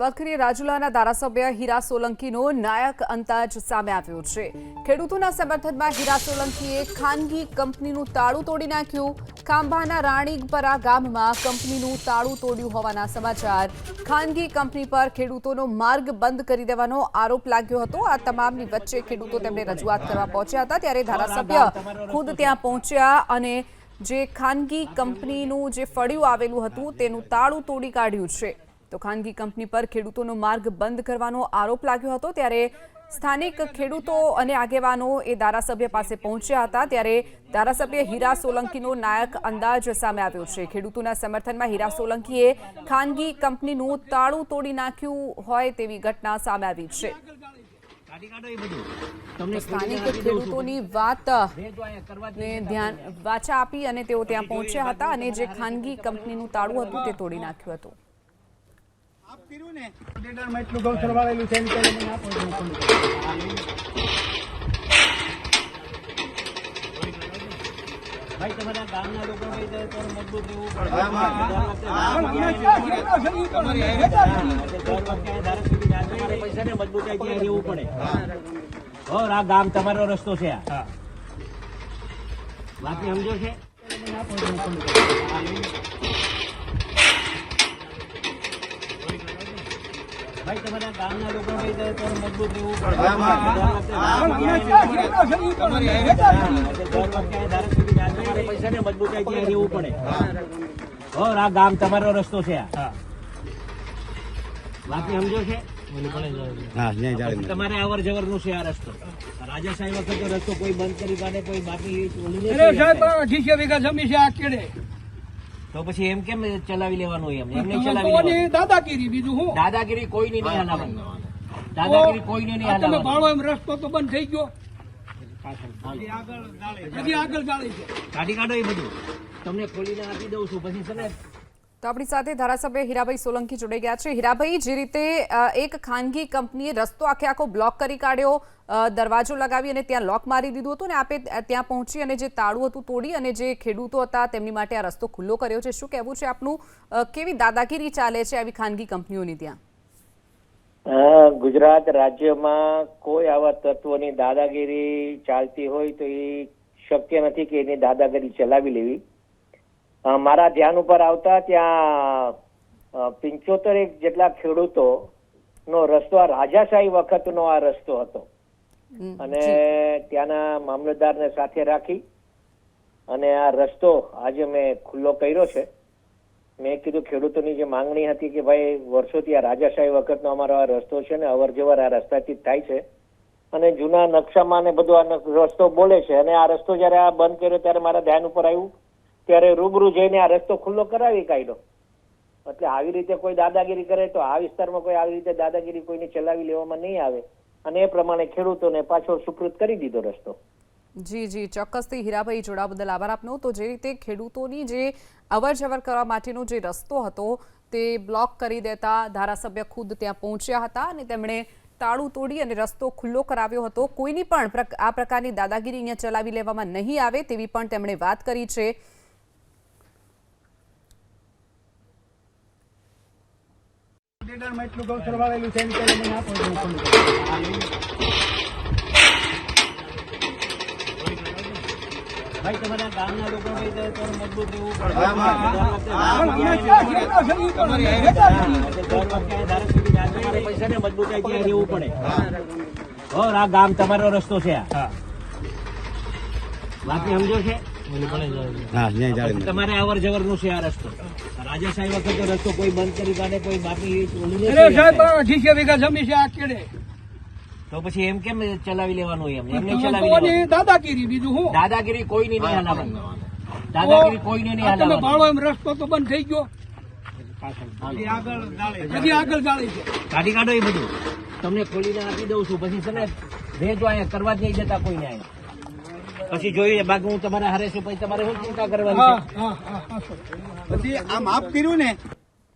વખરી રાજુલાના ધારાસભ્ય હીરા સોલંકીનો નાયક અંદાજ સામે આવ્યો છે. ખેડૂતોના સમર્થનમાં હીરા સોલંકીએ ખાનગી કંપનીનું તાળું તોડી નાખ્યું. ખાંભાના રાણીપરા ગામમાં કંપનીનું તાળું તોડ્યું હોવાના સમાચાર. ખાનગી કંપની પર ખેડૂતોનો માર્ગ બંધ કરી દેવાનો આરોપ લાગ્યો હતો. આ તમામની વચ્ચે ખેડૂતો તેમને રજૂઆત કરવા પહોંચ્યા હતા, ત્યારે ધારાસભ્ય ખુદ ત્યાં પહોંચ્યા અને જે ખાનગી કંપનીનું જે ફળિયું આવેલું હતું, તેનું તાળું તોડી કાઢ્યું છે. તો ખાનગી કંપની પર ખેડૂતોનો માર્ગ બંધ કરવાનો આરોપ લાગ્યો હતો ત્યારે સ્થાનિક ખેડૂતો અને આગેવાનો એ ધારાસભ્ય પાસે પહોંચ્યા હતા ત્યારે ધારાસભ્ય હીરા સોલંકીનો નાયક અંદાજ સામે આવ્યો છે. ખેડૂતોના સમર્થનમાં હીરા સોલંકીએ ખાનગી કંપનીનું તાળું તોડી નાખ્યું હોય તેવી ઘટના સામે આવી છે. સ્થાનિક ખેડૂતોની વાત ધ્યાન વાચા આપી અને તેઓ ત્યાં પહોંચ્યા હતા અને જે ખાનગી કંપનીનું તાળું હતું તે તોડી નાખ્યું હતું. ને એટલું છે. ભાઈ તમારા ગામના લોકો મજબૂત રહેવું પડે. પૈસા ને મજબૂતાઈ ત્યાં રહેવું પડે. ઓર આ ગામ તમારો રસ્તો છે આ. બાકી સમજો છે મને આપો છો ફોન. ભાઈ તમારા ગામના લોકો મજબૂત રહેવું પડે. આ ધારાસભ્ય જાય તમારે પૈસા ને મજબૂતાઈ રહેવું પડે. આ ગામ તમારો રસ્તો છે બાકી સમજો છે? તમારે અવર જવરનું છે. આ રસ્તો. રાજાશાહી વખતે રસ્તો કોઈ બંધ કરી કાઢે કોઈ બાકી સાહેબ. અઢીસો વીઘા જમીન છે આ કેડે? તો પછી એમ કેમ ચલાવી લેવાનું એમ? એમ નહીં તમે ચલાવી દાદાગીરી બીજું હું? દાદાગીરી કોઈની નહીં હલાવવાની દાદાગીરી કોઈને નહીં આ તમે હલાવવાની ભાળો એમ રસ્તો તો બંધ થઈ ગયો. આગળ આગળ ચાલે છે. કાઢી કાઢો એ બધું. તમને ખોલીને આપી દઉં છું. પછી છે ને તો આપણી સાથે ધારાસભ્ય હીરાભાઈ સોલંકી જોડાઈ ગયા છે. હીરાભાઈ, જે રીતે એક ખાનગી કંપનીએ રસ્તો આખે આખો બ્લોક કરી કાઢ્યો દરવાજો લગાવી અને ત્યાં લોક મારી દીધું હતું ને આપે ત્યાં પહોંચી અને જે તાળું હતું તોડી અને જે ખેડૂતો હતા તેમની માટે આ રસ્તો ખુલ્લો કર્યો છે. શું કહેવું છે આપનું? કેવી દાદાગીરી ચાલે છે આવી ખાનગી કંપનીઓની ત્યાં? ગુજરાત રાજ્યમાં કોઈ આવા તત્વોની દાદાગીરી ચાલતી હોય તો એ શક્ય નથી કે એની દાદાગીરી ચલાવી લેવી. મારા ધ્યાન ઉપર આવતા ત્યાં પિંચોતેર એક જેટલા ખેડૂતો નો રસ્તો આ રાજાશાહી વખતનો આ રસ્તો હતો. અને ત્યાંના મામલતદારને સાથે રાખી અને આ રસ્તો આજે મેં ખુલ્લો કર્યો છે. મેં કીધું ખેડૂતોની જે માંગણી હતી કે ભાઈ વર્ષોથી આ રાજાશાહી વખતનો અમારો આ રસ્તો છે ને અવર જવર આ રસ્તાથી જ થાય છે. અને જૂના નકશામાં ને બધું આ રસ્તો બોલે છે. અને આ રસ્તો જયારે આ બંધ કર્યો ત્યારે મારા ધ્યાન ઉપર આવ્યું ત્યારે રૂબરૂ જઈને આ રસ્તો ખુલ્લો કરાવી કાઢ્યો એટલે આવી રીતે કોઈ દાદાગીરી કરે તો આ વિસ્તારમાં કોઈ આવી રીતે દાદાગીરી કોઈને ચલાવી લેવામાં નહીં આવે. અને એ પ્રમાણે ખેડૂતોને પાછો સુકૃત કરી દીધો રસ્તો. જી જી. ચોક્કસથી હીરાભાઈ જોડા બદલ આભાર આપનો. તો જે રીતે ખેડૂતોની જે અવર જવર કરવા માટેનો જે રસ્તો હતો, તે બ્લોક કરી દેતા ધારાસભ્ય ખુદ ત્યાં પહોંચ્યા હતા અને તેમણે તાળું તોડી અને રસ્તો ખુલ્લો કરાવ્યો હતો. કોઈની પણ આ પ્રકારની દાદાગીરી અહીંયા ચલાવી લેવામાં નહીં આવે તેવી પણ તેમણે વાત કરી છે. ડેટામાં એટલું ગૌચર વાળેલું છે એમ કરીને મને આપો ભાઈ તમારા ગામના લોકો કઈ જાય તો મજબૂત રહેવું પૈસા ને મજબૂતાઈ ત્યાં રહેવું પડે ઓર આ ગામ તમારો રસ્તો છે બાકી સમજો છે તમારે અવર જવરનું છે આ રસ્તો. રાજાશાહી વખતે રસ્તો કોઈ બંધ કરી કાઢે કોઈ બાકી સાહેબ વીઘા જમીન છે આ કેડે? તો પછી એમ કેમ ચલાવી લેવાનું એમ? એમને ચલાવી લેવાનું. દાદાગીરી બીજું હું? દાદાગીરી કોઈ નહીં હલાવવાનું દાદાગીરી કોઈ નહીં હલાવવાનું તમે હલાવવાની એમ રસ્તો તો બંધ થઈ ગયો. હજી આગળ ગાળી છે. કાઢી કાઢો એ બધું. તમને ખોલીને આપી દઉં છું. પછી છે ને ભેજો અહીંયા કરવા જ નહીં જતા કોઈને અહીંયા. પછી જોઈએ બાકી હું તમારે હારે છું પછી તમારે શું ચિંતા કરવાની પછી આ માફ કર્યું ને